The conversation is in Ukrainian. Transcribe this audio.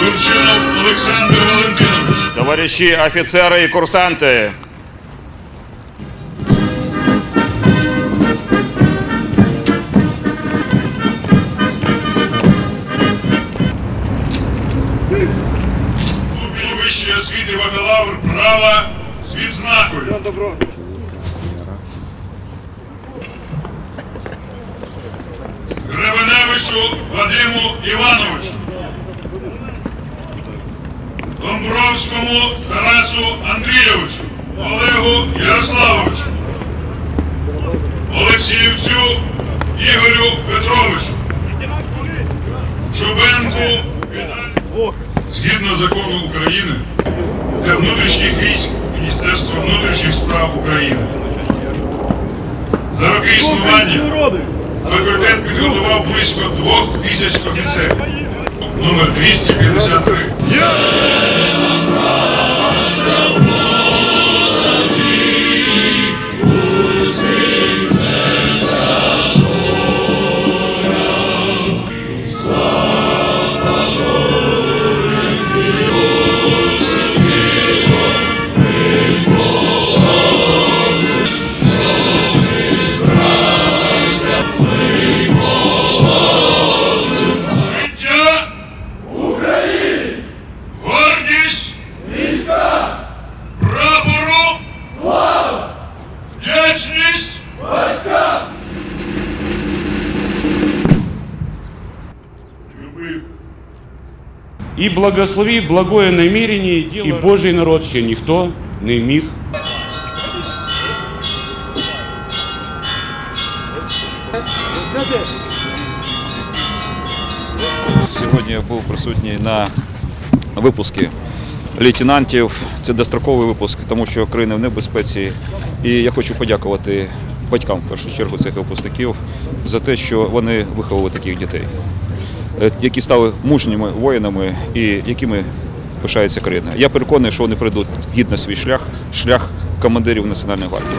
Турчинов Олександр Валентинович. Товариші офіцери і курсанти, Ступінь вищої освіти бакалавр права з відзнакою. Гребеневичу Вадиму Івановичу. Домбровському Тарасу Андрійовичу. Олегу Ярославовичу. Олексіївцю Ігорю Петровичу. Чубенку Віталію. Згідно закону України для внутрішніх військ Міністерства внутрішніх справ України. За роки існування факультет підготував близько двох тисяч офіцерів. Номер 253. І благослови благое намерение, і Божий народ ще ніхто не міг Сьогодні я був присутній на випуску лейтенантів. Це достроковий випуск, тому що країна в небезпеці. І я хочу подякувати батькам в першу чергу цих випускників за те, що вони виховували таких дітей, які стали мужніми воїнами і якими пишається країна. Я переконаний, що вони пройдуть гідно свій шлях, шлях командирів Національної гвардії.